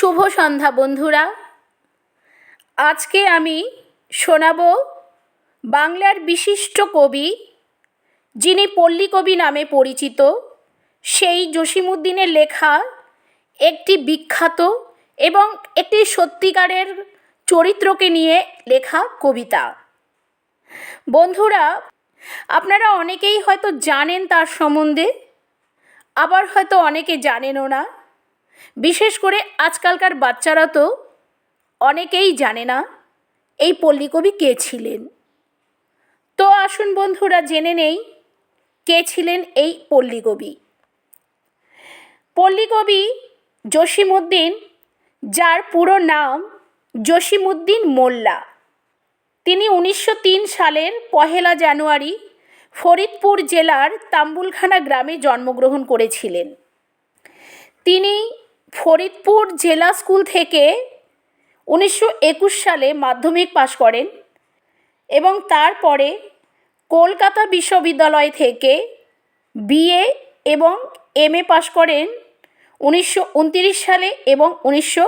শুভ সন্ধ্যা, বন্ধুরা। আজকে আমি শোনাব বাংলার বিশিষ্ট কবি, যিনি পল্লী কবি নামে পরিচিত, সেই জসীমউদ্দিনের লেখা একটি বিখ্যাত এবং একটি সত্যিকারের চরিত্রকে নিয়ে লেখা কবিতা। বন্ধুরা, আপনারা অনেকেই হয়তো জানেন তার সম্বন্ধে, আবার হয়তো অনেকে জানেনও না। বিশেষ করে আজকালকার বাচ্চারা তো অনেকেই জানে না এই পল্লীকবি কে ছিলেন। তো আসুন বন্ধুরা, জেনে নেই কে ছিলেন এই পল্লীকবি পল্লীকবি জসিমুদ্দিন যার পুরো নাম জসীমউদ্দিন মোল্লা। তিনি উনিশশো তিন সালের পহেলা জানুয়ারি ফরিদপুর জেলার তাম্বুলখানা গ্রামে জন্মগ্রহণ করেছিলেন। তিনি ফরিদপুর জেলা স্কুল থেকে উনিশশো একুশ সালে মাধ্যমিক পাশ করেন এবং তারপরে কলকাতা বিশ্ববিদ্যালয় থেকে বিএ এবং এম এ পাশ করেন উনিশশো সালে এবং উনিশশো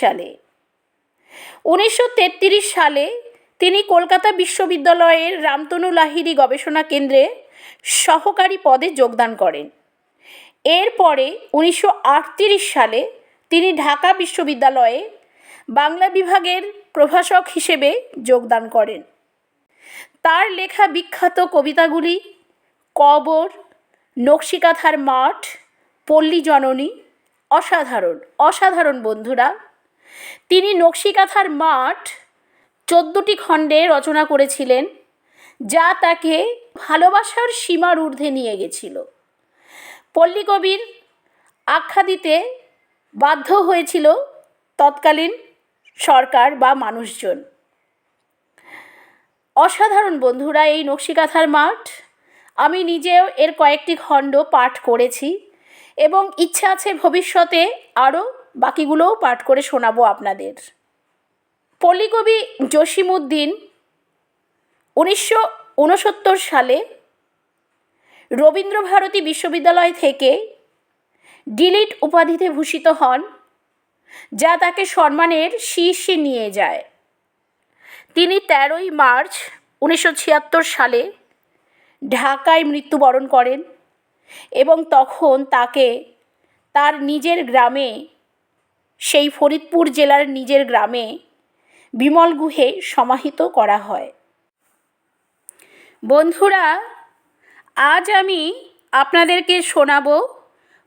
সালে। উনিশশো তেত্রিশ সালে তিনি কলকাতা বিশ্ববিদ্যালয়ের রামতনু লাহিড়ী গবেষণা কেন্দ্রে সহকারী পদে যোগদান করেন। এরপরে উনিশশো আটত্রিশ সালে তিনি ঢাকা বিশ্ববিদ্যালয়ে বাংলা বিভাগের প্রভাষক হিসেবে যোগদান করেন। তার লেখা বিখ্যাত কবিতাগুলি কবর, নকশিকাথার মাঠ, পল্লী জননী, অসাধারণ অসাধারণ বন্ধুরা। তিনি নকশিকাথার মাঠ চোদ্দোটি খণ্ডে রচনা করেছিলেন, যা তাকে ভালোবাসার সীমার ঊর্ধ্বে নিয়ে গেছিল। পল্লীকবির আখ্যা দিতে বাধ্য হয়েছিল তৎকালীন সরকার বা মানুষজন। অসাধারণ বন্ধুরা, এই নকশিকাথার মাঠ, আমি নিজেও এর কয়েকটি খণ্ড পাঠ করেছি এবং ইচ্ছা আছে ভবিষ্যতে আরও বাকিগুলোও পাঠ করে শোনাবো আপনাদের। পল্লীকবি জসিমুদ্দিন উনিশশো ঊনসত্তর সালে রবীন্দ্রভারতী বিশ্ববিদ্যালয় থেকে ডিলিট উপাধিতে ভূষিত হন, যা তাকে সম্মানের শীর্ষে নিয়ে যায়। তিনি তেরোই মার্চ উনিশশো ছিয়াত্তর সালে ঢাকায় মৃত্যুবরণ করেন এবং তখন তাকে তার নিজের গ্রামে, সেই ফরিদপুর জেলার নিজের গ্রামে বিমল গুহে সমাহিত করা হয়। বন্ধুরা আজ আমি আপনাদেরকে শোনাব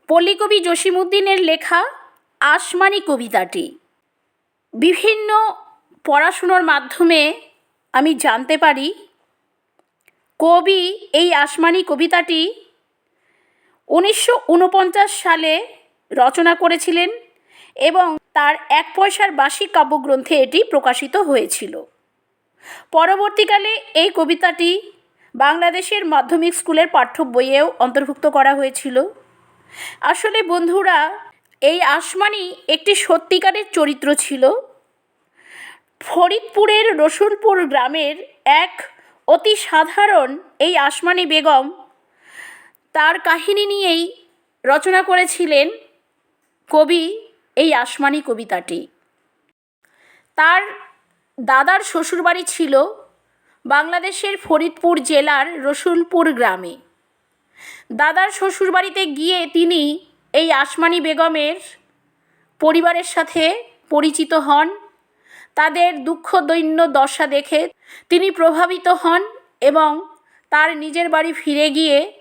পল্লীকবি জসীমউদ্দিনের লেখা আসমানি কবিতাটি। বিভিন্ন পড়াশুনোর মাধ্যমে আমি জানতে পারি কবি এই আসমানি কবিতাটি উনিশশো উনপঞ্চাশ সালে রচনা করেছিলেন এবং তার এক পয়সার বার্ষিক কাব্যগ্রন্থে এটি প্রকাশিত হয়েছিল। পরবর্তীকালে এই কবিতাটি বাংলাদেশের মাধ্যমিক স্কুলের পাঠ্য বইয়েও অন্তর্ভুক্ত করা হয়েছিল। আসলে বন্ধুরা, এই আসমানি একটি সত্যিকারের চরিত্র ছিল। ফরিদপুরের রসুলপুর গ্রামের এক অতি সাধারণ এই আসমানি বেগম তার কাহিনী নিয়েই রচনা করেছিলেন কবি এই আসমানি কবিতাটি। তার দাদার শ্বশুরবাড়ি ছিল বাংলাদেশের ফরিদপুর জেলার রসুলপুর গ্রামে। দাদার শ্বশুরবাড়িতে গিয়ে তিনি এই আসমানি বেগমের পরিবারের সাথে পরিচিত হন। তাদের দুঃখ দৈন্য দশা দেখে তিনি প্রভাবিত হন এবং তার নিজের বাড়ি ফিরে গিয়ে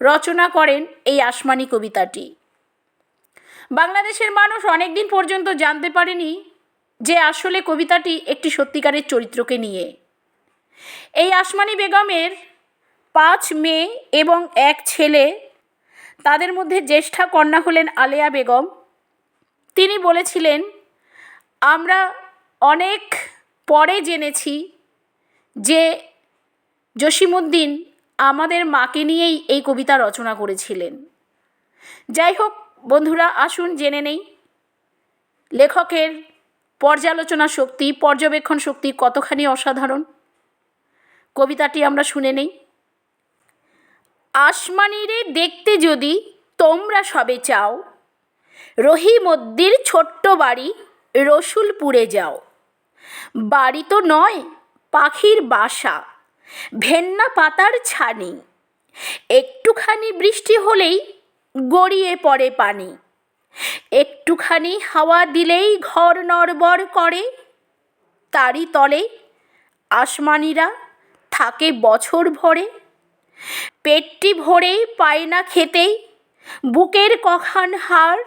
রচনা করেন এই আসমানি কবিতাটি। বাংলাদেশের মানুষ অনেক দিন পর্যন্ত জানতে পারেনি যে আসলে কবিতাটি একটি সত্যিকারের চরিত্রকে নিয়ে। এই আসমানি বেগমের পাঁচ মেয়ে এবং এক ছেলে, তাদের মধ্যে জ্যেষ্ঠা কন্যা হলেন আলেয়া বেগম। তিনি বলেছিলেন, আমরা অনেক পরে জেনেছি যে জসীমউদ্দিন আমাদের মাকে নিয়েই এই কবিতা রচনা করেছিলেন। যাই হোক, বন্ধুরা, আসুন জেনে নেই, লেখকের পর্যালোচনা শক্তি, পর্যবেক্ষণ শক্তি কতখানি অসাধারণ। কবিতাটি আমরা শুনে নেই। আসমানিরে দেখতে যদি তোমরা সবে চাও, রহিমদ্দির ছোট্ট বাড়ি রসুলপুরে যাও। বাড়ি তো নয়, পাখির বাসা, ভেন্না পাতার ছানি। একটুখানি বৃষ্টি হলেই গড়িয়ে পড়ে পানি। একটুখানি হাওয়া দিলেই ঘর নড়বড় করে। তারই তলে আসমানিরা থাকে বছর ভরে। পেটটি ভরেই পায় না খেতেই, বুকের কখান হার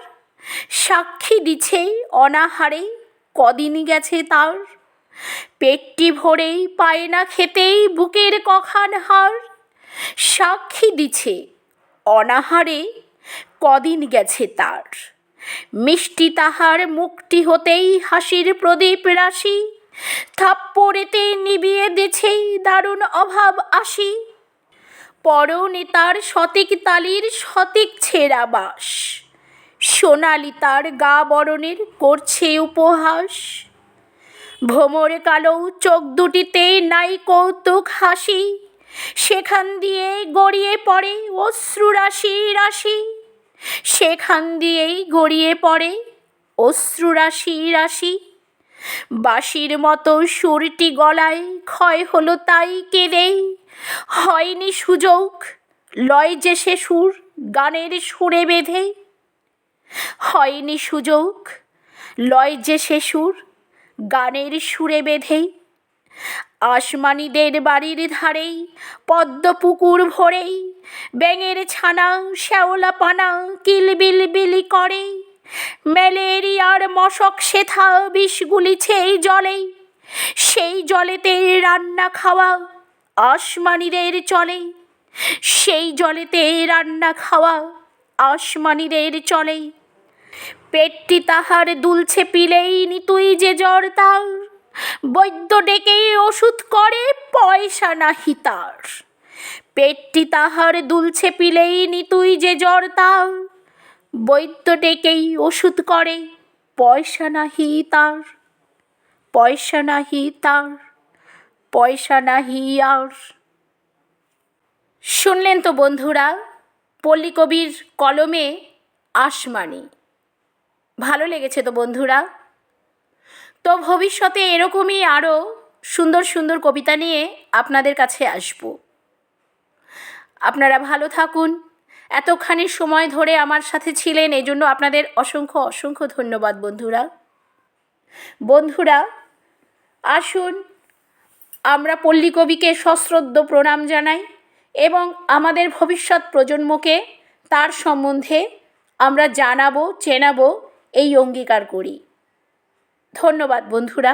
সাক্ষী দিছে অনাহারে কদিন গেছে তার। পেটটি ভরেই পায় না খেতেই বুকের কখান হার সাক্ষী দিছে অনাহারে কদিন গেছে তার। মিষ্টি তাহার মুখটি হতেই হাসির প্রদীপ রাশি থাপ্পড়েতে নিবিয়ে দিছে দারুণ অভাব আসি পরনে তার সতিক তালির সতিক ছেঁড়া বাস। সোনালি তার গা বরণের করছে উপহাস। ভ্রমর কালো চোখ দুটিতে নাই কৌতুক হাসি। সেখান দিয়ে গড়িয়ে পড়ে অশ্রু রাশি রাশি। সেখান দিয়েই গড়িয়ে পড়ে অশ্রু রাশি রাশি। বাঁশির মতো সুরটি গলায় ক্ষয় হলো তাই কেঁদেই হয়নি সুযোগ, লয় যে সে সুর গানের সুরে বেঁধে। হয়নি সুযোগ, লয় যে সে সুর গানের সুরে বেঁধেই আসমানিদের বাড়ির ধারেই পদ্ম পুকুর ভরেই, ব্যাঙের ছানা, শ্যাওলা পানা কিলবিল বিলি করে। ম্যালেরিয়ার মশক সেথা বিষ গুলিছে এই জলেই। সেই জলেতে রান্না খাওয়া আসমানিদের চলে। সেই জলেতে রান্না খাওয়া আসমানিদের চলে। পেটটি তাহার দুলছে পিলেই নিতুই যে জ্বর তার। বৈদ্য ডেকে ওষুধ করে, পয়সা নাহি তার। পেটটি তাহার দুলছে পিলেই নিতুই যে জ্বর তার। বৈদ্য ডেকেই ওষুধ করে, পয়সা নাহি তার, পয়সা নাহি তার, পয়সা নাহি আর। শুনলেন তো বন্ধুরা পল্লী কবির কলমে আসমানি। ভালো লেগেছে তো বন্ধুরা? তো ভবিষ্যতে এরকমই আরও সুন্দর সুন্দর কবিতা নিয়ে আপনাদের কাছে আসব। আপনারা ভালো থাকুন এতখানি সময় ধরে আমার সাথে ছিলেন এই জন্য আপনাদের অসংখ্য অসংখ্য ধন্যবাদ বন্ধুরা। বন্ধুরা, আসুন, আমরা পল্লী কবিকে সশ্রদ্ধ প্রণাম জানাই এবং আমাদের ভবিষ্যৎ প্রজন্মকে তার সম্বন্ধে আমরা জানাব, চেনাবো, এই অঙ্গীকার করি। ধন্যবাদ বন্ধুরা।